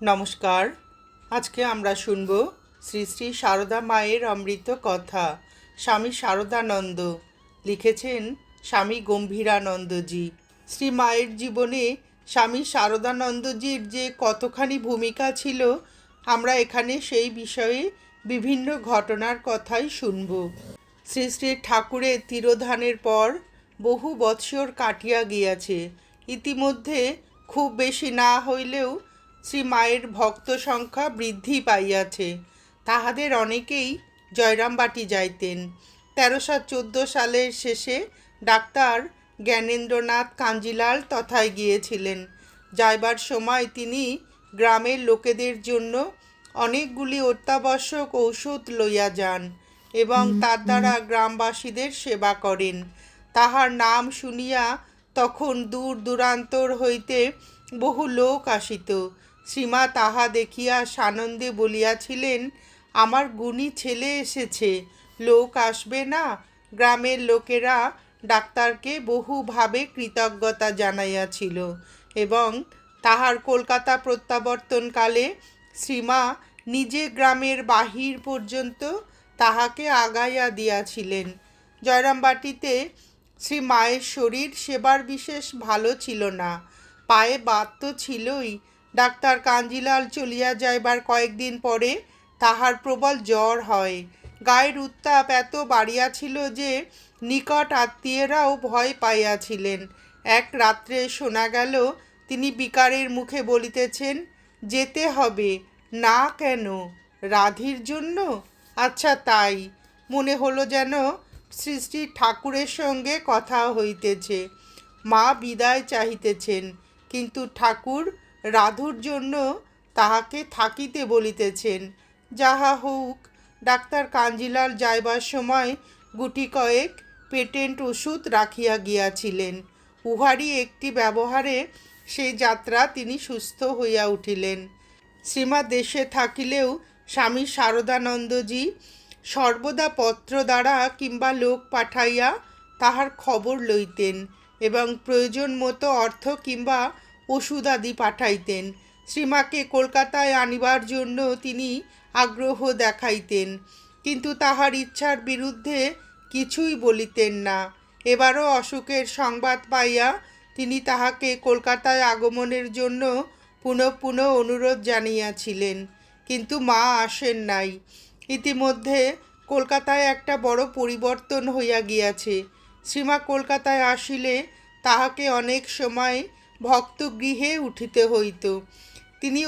নমস্কার। আজকে আমরা শুনব শ্রী শ্রী সারদা মায়ের অমৃত কথা। স্বামী সারদানন্দ লিখেছেন স্বামী গম্ভীরানন্দজি। শ্রী মায়ের জীবনে স্বামী সারদানন্দজির যে কতখানি ভূমিকা ছিল, আমরা এখানে সেই বিষয়ে বিভিন্ন ঘটনার কথাই শুনব। শ্রী শ্রী ঠাকুরের তিরোধানের পর বহু বৎসর কাটিয়া গিয়াছে। ইতিমধ্যে খুব বেশি না হইলেও শ্রী মায়ের ভক্ত সংখ্যা বৃদ্ধি পাইয়াছে। তাহাদের অনেকেই জয়রামবাটি যাইতেন। তেরোশো চোদ্দ সালের শেষে ডাক্তার জ্ঞানেন্দ্রনাথ কাঞ্জিলাল তথায় গিয়েছিলেন। যাইবার সময় তিনি গ্রামের লোকেদের জন্য অনেকগুলি অত্যাবশ্যক ঔষধ লইয়া যান এবং তার দ্বারা গ্রামবাসীদের সেবা করেন। তাহার নাম শুনিয়া তখন দূর দূরান্তর হইতে বহু লোক আসিত। শ্রীমা তাহা দেখিয়া সানন্দে বলিয়াছিলেন, আমার গুণী ছেলে এসেছে, লোক আসবে না। গ্রামের লোকেরা ডাক্তারকে বহুভাবে কৃতজ্ঞতা জানাইয়াছিল এবং তাহার কলকাতা প্রত্যাবর্তনকালে শ্রীমা নিজে গ্রামের বাহির পর্যন্ত তাহাকে আগাইয়া দিয়াছিলেন। জয়রামবাটিতে শ্রী মায়ের শরীর সেবার বিশেষ ভালো ছিল না, পায়ে বাত তো ছিলই ডাক্তার কাঞ্জিলাল চলিয়া যাইবার কয়েকদিন পরে তাহার প্রবল জ্বর হয়। গায়ের উত্তাপ এত বাড়িয়াছিল যে নিকট আত্মীয়রাও ভয় পাইয়াছিলেন। এক রাত্রে শোনা গেল, তিনি বিকারের মুখে বলিতেছেন, যেতে হবে, না কেন? রাধির জন্য? আচ্ছা তাই। মনে হলো যেন শ্রী ঠাকুরের সঙ্গে কথা হইতেছে। মা বিদায় চাহিতেছেন, কিন্তু ঠাকুর রাধুর জন্য তাহাকে থাকিতে বলিতেছেন। যাহা হোক ডাক্তার কাঞ্জিলাল যাইবার সময় গুটি কয়েক পেটেন্ট ওষুধ রাখিয়া গিয়াছিলেন। উহারই একটি ব্যবহারে সেই যাত্রা তিনি সুস্থ হইয়া উঠিলেন। শ্রীমা দেশে থাকিলেও স্বামী শারদানন্দজি সর্বদা পত্র দ্বারা কিংবা লোক পাঠাইয়া তাহার খবর লইতেন এবং প্রয়োজন মতো অর্থ কিংবা ওষুধ আদি পাঠাইতেন। শ্রীমাকে কলকাতায় আনিবার জন্য তিনি আগ্রহ দেখাইতেন, কিন্তু তাহার ইচ্ছার বিরুদ্ধে কিছুই বলিতেন না। এবারও অসুখের সংবাদ পাইয়া তিনি তাহাকে কলকাতায় আগমনের জন্য পুনঃ পুনঃ অনুরোধ জানিয়াছিলেন, কিন্তু মা আসেন নাই। ইতিমধ্যে কলকাতায় একটা বড় পরিবর্তন হইয়া গিয়াছে। শ্রীমা কলকাতায় আসিলে তাহাকে অনেক সময় ভক্তগৃহে উঠিতে হইত। তিনি